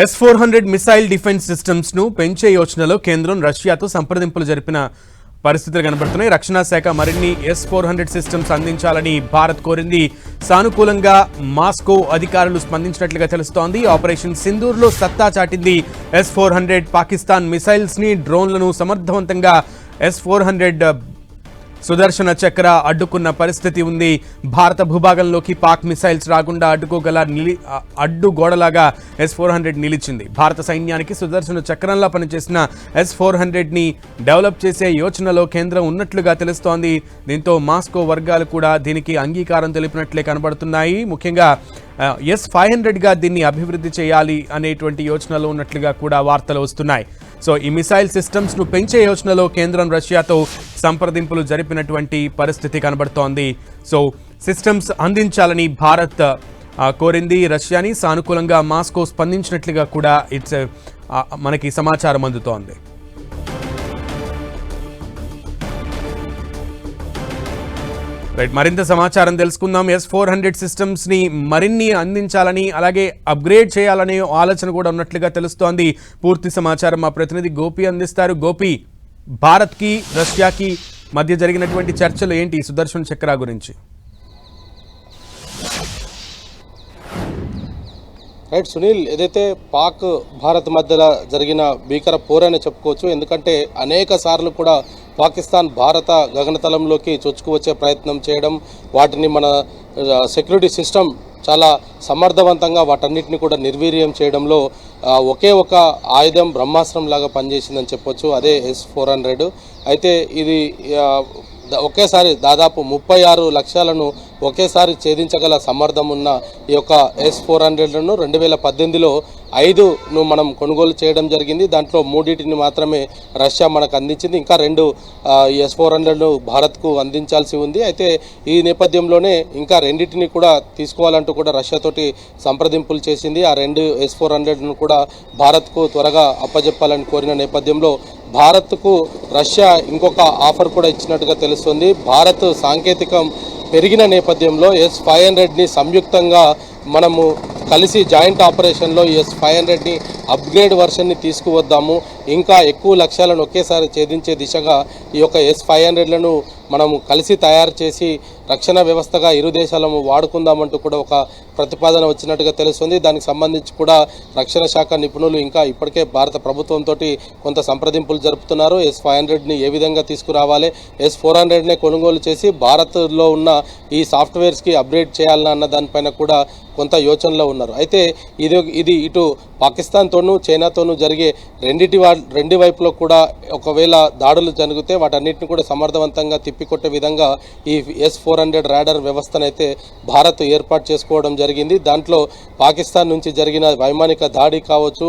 S four hundred missile defence సిస్టమ్స్ను పెంచే యోచనలో కేంద్రం రష్యాతో సంప్రదింపులు జరిపిన పరిస్థితులు కనబడుతున్నాయి. రక్షణ శాఖ మరిన్ని ఎస్ ఫోర్ హండ్రెడ్ సిస్టమ్స్ అందించాలని భారత్ కోరింది. సానుకూలంగా మాస్కో అధికారులు స్పందించినట్లుగా తెలుస్తోంది. ఆపరేషన్ సింధూర్లో సత్తా చాటింది ఎస్ ఫోర్ హండ్రెడ్ పాకిస్తాన్ మిసైల్స్ని డ్రోన్లను సమర్థవంతంగా S four hundred Sudarshana Chakra అడ్డుకున్న పరిస్థితి ఉంది. భారత భూభాగంలోకి పాక్ మిసైల్స్ రాకుండా అడ్డుకోగల నిలి అడ్డు గోడలాగా ఎస్ ఫోర్ హండ్రెడ్ నిలిచింది. భారత సైన్యానికి సుదర్శన చక్రంలా పనిచేసిన ఎస్ ఫోర్ హండ్రెడ్ని డెవలప్ చేసే యోచనలో కేంద్రం ఉన్నట్లుగా తెలుస్తోంది. దీంతో మాస్కో వర్గాలు కూడా దీనికి అంగీకారం తెలిపినట్లే కనబడుతున్నాయి. ముఖ్యంగా ఎస్ ఫైవ్ హండ్రెడ్గా దీన్ని అభివృద్ధి చేయాలి అనేటువంటి యోచనలో ఉన్నట్లుగా కూడా వార్తలు వస్తున్నాయి. సో ఈ మిసైల్ సిస్టమ్స్ను పెంచే యోచనలో కేంద్రం రష్యాతో సంప్రదింపులు జరిపినటువంటి పరిస్థితి కనబడుతోంది. సో సిస్టమ్స్ అందించాలని భారత్ కోరింది. రష్యాని సానుకూలంగా మాస్కో స్పందించినట్లుగా కూడా ఇట్స్ మనకి సమాచారం అందుతోంది. రైట్ మరింత సమాచారం తెలుసుకుందాం. ఎస్ ఫోర్ హండ్రెడ్ సిస్టమ్స్ని మరిన్ని అందించాలని అలాగే అప్గ్రేడ్ చేయాలనే ఆలోచన కూడా ఉన్నట్లుగా తెలుస్తోంది. పూర్తి సమాచారం మా ప్రతినిధి గోపి అందిస్తారు. గోపి భారత్కి రష్యాకి మధ్య జరిగినటువంటి చర్చలు ఏంటి? సుదర్శన్ చక్ర గురించి. రైట్ సునీల్ ఏదైతే పాక్ భారత్ మధ్యలో జరిగిన భీకర పోరని చెప్పుకోవచ్చు ఎందుకంటే అనేక సార్లు కూడా పాకిస్తాన్ భారత గగనతలంలోకి చొచ్చుకు వచ్చే ప్రయత్నం చేయడం వాటిని మన సెక్యూరిటీ సిస్టమ్ చాలా సమర్థవంతంగా వాటన్నిటిని కూడా నిర్వీర్యం చేయడంలో ఒకే ఒక ఆయుధం బ్రహ్మాస్త్రం లాగా పనిచేసిందని చెప్పొచ్చు అదే ఎస్ ఫోర్ హండ్రెడ్ అయితే ఇది ఒకేసారి దాదాపు ముప్పై ఆరు లక్షలను ఒకేసారి ఛేదించగల సమర్థం ఉన్న ఈ యొక్క ఎస్ ఫోర్ హండ్రెడ్లను రెండు వేల పద్దెనిమిదిలో ఐదును మనం కొనుగోలు చేయడం జరిగింది. దాంట్లో మూడింటిని మాత్రమే రష్యా మనకు అందించింది. ఇంకా రెండు ఎస్ ఫోర్ హండ్రెడ్ను భారత్కు అందించాల్సి ఉంది. అయితే ఈ నేపథ్యంలోనే ఇంకా రెండింటిని కూడా తీసుకోవాలంటూ కూడా రష్యాతోటి సంప్రదింపులు చేసింది. ఆ రెండు ఎస్ ఫోర్ హండ్రెడ్ను కూడా భారత్కు త్వరగా అప్పజెప్పాలని కోరిన నేపథ్యంలో భారత్కు రష్యా ఇంకొక ఆఫర్ కూడా ఇచ్చినట్టుగా తెలుస్తుంది. భారత్ సాంకేతికం పెరిగిన నేపథ్యంలో ఎస్ ఫైవ్ హండ్రెడ్ని సంయుక్తంగా మనము కలిసి జాయింట్ ఆపరేషన్లో ఎస్ ఫైవ్ హండ్రెడ్ని అప్గ్రేడ్ వర్షన్ని తీసుకువద్దాము. ఇంకా ఎక్కువ లక్ష్యాలను ఒకేసారి ఛేదించే దిశగా ఈ యొక్క ఎస్ ఫైవ్ హండ్రెడ్లను మనము కలిసి తయారు చేసి రక్షణ వ్యవస్థగా ఇరు దేశాలము వాడుకుందామంటూ కూడా ఒక ప్రతిపాదన వచ్చినట్టుగా తెలుస్తుంది. దానికి సంబంధించి కూడా రక్షణ శాఖ నిపుణులు ఇంకా ఇప్పటికే భారత ప్రభుత్వంతో కొంత సంప్రదింపులు జరుపుతున్నారు. ఎస్ ఫైవ్ హండ్రెడ్ని ఏ విధంగా తీసుకురావాలి? ఎస్ ఫోర్ హండ్రెడ్నే కొనుగోలు చేసి భారత్లో ఉన్న ఈ సాఫ్ట్వేర్స్కి అప్గ్రేడ్ చేయాలన్న అన్న దానిపైన కూడా కొంత యోచనలో ఉన్నారు. అయితే ఇది ఇది ఇటు పాకిస్తాన్తోనూ చైనాతోనూ జరిగే రెండిటి రెండు వైపులో కూడా ఒకవేళ దాడులు జరిగితే వాటన్నిటిని కూడా సమర్థవంతంగా తిప్పికొట్టే విధంగా ఈ ఎస్ ఫోర్ హండ్రెడ్ రాడర్ వ్యవస్థనైతే భారత్ ఏర్పాటు చేసుకోవడం జరిగింది. దాంట్లో పాకిస్తాన్ నుంచి జరిగిన వైమానిక దాడి కావచ్చు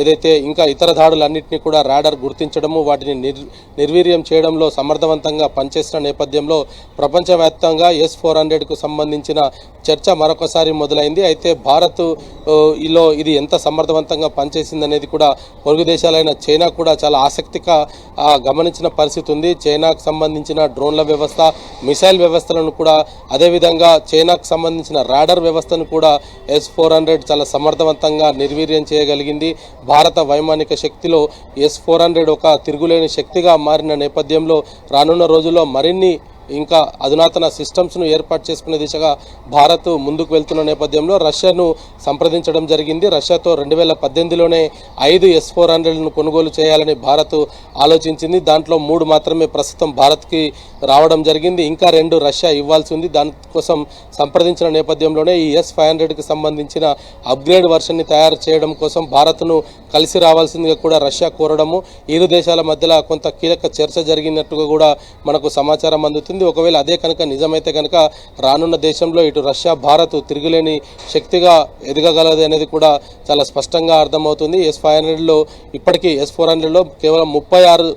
ఏదైతే ఇంకా ఇతర దాడులన్నింటినీ కూడా రాడర్ గుర్తించడము వాటిని నిర్ నిర్వీర్యం చేయడంలో సమర్థవంతంగా పనిచేసిన నేపథ్యంలో ప్రపంచవ్యాప్తంగా ఎస్ ఫోర్ హండ్రెడ్కు సంబంధించిన చర్చ మరొకసారి మొదలైంది. అయితే భారత్ ఇలో ఇది ఎంత సమర్థవంతంగా పనిచేసింది అనేది కూడా పొరుగు దేశాలైన చైనా కూడా చాలా ఆసక్తిగా గమనించిన పరిస్థితి ఉంది. చైనాకు సంబంధించిన డ్రోన్ల వ్యవస్థ మిసైల్ వ్యవస్థలను కూడా అదేవిధంగా చైనాకు సంబంధించిన రాడర్ వ్యవస్థను కూడా ఎస్ ఫోర్ హండ్రెడ్ చాలా సమర్థవంతంగా నిర్వీర్యం చేయగలిగింది. భారత వైమానిక శక్తిలో ఎస్ ఫోర్ హండ్రెడ్ ఒక తిరుగులేని శక్తిగా మారిన నేపథ్యంలో రానున్న రోజుల్లో మరిన్ని ఇంకా అధునాతన సిస్టమ్స్ను ఏర్పాటు చేసుకునే దిశగా భారత్ ముందుకు వెళ్తున్న నేపథ్యంలో రష్యాను సంప్రదించడం జరిగింది. రష్యాతో రెండు వేల పద్దెనిమిదిలోనే ఐదు ఎస్ ఫోర్ హండ్రెడ్ను కొనుగోలు చేయాలని భారత్ ఆలోచించింది. దాంట్లో మూడు మాత్రమే ప్రస్తుతం భారత్కి రావడం జరిగింది. ఇంకా రెండు రష్యా ఇవ్వాల్సి ఉంది. దానికోసం సంప్రదించిన నేపథ్యంలోనే ఈ ఎస్ ఫైవ్ హండ్రెడ్కి సంబంధించిన అప్గ్రేడ్ వర్షన్ని తయారు చేయడం కోసం భారత్ను కలిసి రావాల్సిందిగా కూడా రష్యా కోరడము. ఇరు దేశాల మధ్యలో కొంత కీలక చర్చ జరిగినట్టుగా కూడా మనకు సమాచారం అందుతుంది. ఒకవేళ అదే కనుక నిజమైతే కనుక రానున్న దేశంలో ఇటు రష్యా భారత్ తిరుగులేని శక్తిగా ఎదగగలదు అనేది కూడా చాలా స్పష్టంగా అర్థమవుతుంది. ఎస్ ఫైవ్ హండ్రెడ్లో ఇప్పటికీ ఎస్ ఫోర్ హండ్రెడ్లో కేవలం ముప్పై ఆరు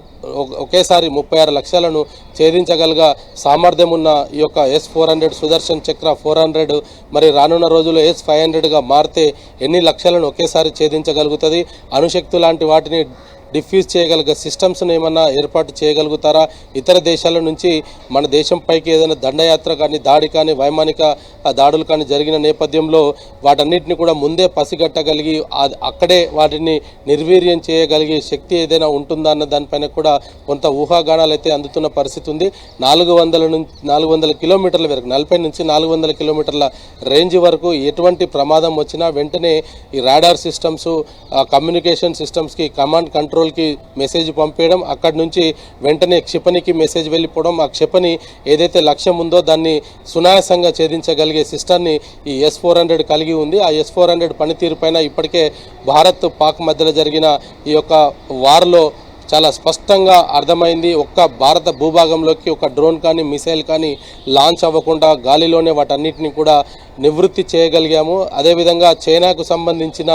ఒకేసారి ముప్పై ఆరు లక్షలను ఛేదించగలగా సామర్థ్యం ఉన్న ఈ యొక్క S four hundred Sudarshan Chakra four hundred మరి రానున్న రోజుల్లో ఎస్ ఫైవ్ హండ్రెడ్గా మారితే ఎన్ని లక్షలను ఒకేసారి ఛేదించగలుగుతుంది? అణుశక్తి లాంటి వాటిని డిఫ్యూజ్ చేయగలిగే సిస్టమ్స్ని ఏమన్నా ఏర్పాటు చేయగలుగుతారా? ఇతర దేశాల నుంచి మన దేశం పైకి ఏదైనా దండయాత్ర కానీ దాడి కానీ వైమానిక దాడులు కానీ జరిగిన నేపథ్యంలో వాటన్నిటిని కూడా ముందే పసిగట్టగలిగి అక్కడే వాటిని నిర్వీర్యం చేయగలిగే శక్తి ఏదైనా ఉంటుందా అన్న దానిపైన కూడా కొంత ఊహాగానాలు అయితే అందుతున్న పరిస్థితి ఉంది. నాలుగు వందల నుంచి నాలుగు వందల కిలోమీటర్ల వరకు నలభై నుంచి నాలుగు వందల కిలోమీటర్ల రేంజ్ వరకు ఎటువంటి ప్రమాదం వచ్చినా వెంటనే ఈ రాడార్ సిస్టమ్స్ కమ్యూనికేషన్ సిస్టమ్స్కి కమాండ్ కంట్రోల్ కంట్రోల్కి మెసేజ్ పంపేయడం అక్కడి నుంచి వెంటనే క్షిపణికి మెసేజ్ వెళ్ళిపోవడం ఆ క్షిపణి ఏదైతే లక్ష్యం ఉందో దాన్ని సునాయాసంగా ఛేదించగలిగే సిస్టాన్ని ఈ ఎస్ ఫోర్ హండ్రెడ్ కలిగి ఉంది. ఆ ఎస్ ఫోర్ హండ్రెడ్ పనితీరు పైన ఇప్పటికే భారత్ పాక్ మధ్యలో జరిగిన ఈ యొక్క వార్లో చాలా స్పష్టంగా అర్థమైంది. ఒక్క భారత భూభాగంలోకి ఒక డ్రోన్ కానీ మిసైల్ కానీ లాంచ్ అవ్వకుండా గాలిలోనే వాటన్నిటిని కూడా నివృత్తి చేయగలిగాము. అదేవిధంగా చైనాకు సంబంధించిన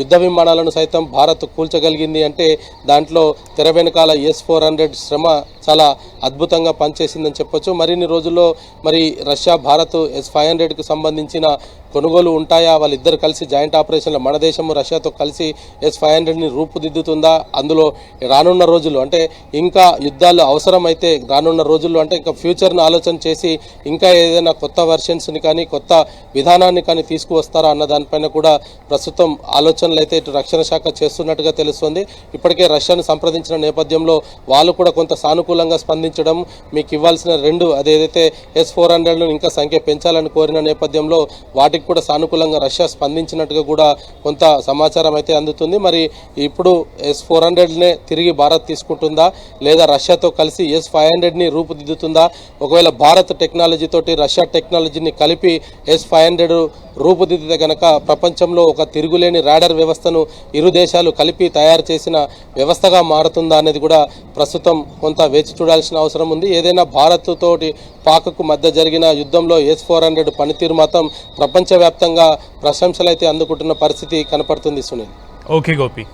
యుద్ధ విమానాలను సైతం భారత్ కూల్చగలిగింది అంటే దాంట్లో తెర వెనకాల ఎస్ ఫోర్ హండ్రెడ్ శ్రమ చాలా అద్భుతంగా పనిచేసిందని చెప్పొచ్చు. మరిన్ని రోజుల్లో మరి రష్యా భారత్ ఎస్ ఫైవ్ హండ్రెడ్కి సంబంధించిన కొనుగోలు ఉంటాయా? వాళ్ళిద్దరు కలిసి జాయింట్ ఆపరేషన్లో మన దేశము రష్యాతో కలిసి ఎస్ ఫైవ్ హండ్రెడ్ని రూపుదిద్దుతుందా? అందులో రానున్న రోజులు అంటే ఇంకా యుద్ధాలు అవసరమైతే రానున్న రోజుల్లో అంటే ఇంకా ఫ్యూచర్ను ఆలోచన చేసి ఇంకా ఏదైనా కొత్త వెర్షన్స్ని కానీ కొత్త విధానాన్ని కానీ తీసుకువస్తారా అన్న దానిపైన కూడా ప్రస్తుతం ఆలోచనలు అయితే ఇటు రక్షణ శాఖ చేస్తున్నట్టుగా తెలుస్తుంది. ఇప్పటికే రష్యాను సంప్రదించిన నేపథ్యంలో వాళ్ళు కూడా కొంత సానుకూలంగా స్పందించడం మీకు ఇవ్వాల్సిన రెండు అదేదైతే ఎస్ ఫోర్ హండ్రెడ్ను ఇంకా సంఖ్య పెంచాలని కోరిన నేపథ్యంలో వాటికి కూడా సానుకూలంగా రష్యా స్పందించినట్టుగా కూడా కొంత సమాచారం అయితే అందుతుంది. మరి ఇప్పుడు ఎస్ ఫోర్ హండ్రెడ్నే తిరిగి భారత్ తీసుకుంటుందా? లేదా రష్యాతో కలిసి ఎస్ ఫైవ్ హండ్రెడ్ని రూపుదిద్దుతుందా? ఒకవేళ భారత్ టెక్నాలజీ తోటి రష్యా టెక్నాలజీని కలిపి ఎస్ ఫైవ్ హండ్రెడ్ రూపుదిద్దితే గనక ప్రపంచంలో ఒక తిరుగులేని రాడర్ వ్యవస్థను ఇరు దేశాలు కలిపి తయారు చేసిన వ్యవస్థగా మారుతుందా అనేది కూడా ప్రస్తుతం కొంత వేచి చూడాల్సిన అవసరం ఉంది. ఏదైనా భారత్ తోటి పాకకు మధ్య జరిగిన యుద్ధంలో ఎస్ ఫోర్ హండ్రెడ్ పనితీరు మాత్రం ప్రపంచవ్యాప్తంగా ప్రశంసలు అయితే అందుకుంటున్న పరిస్థితి కనపడుతుంది సునీల్. ఓకే గోపి.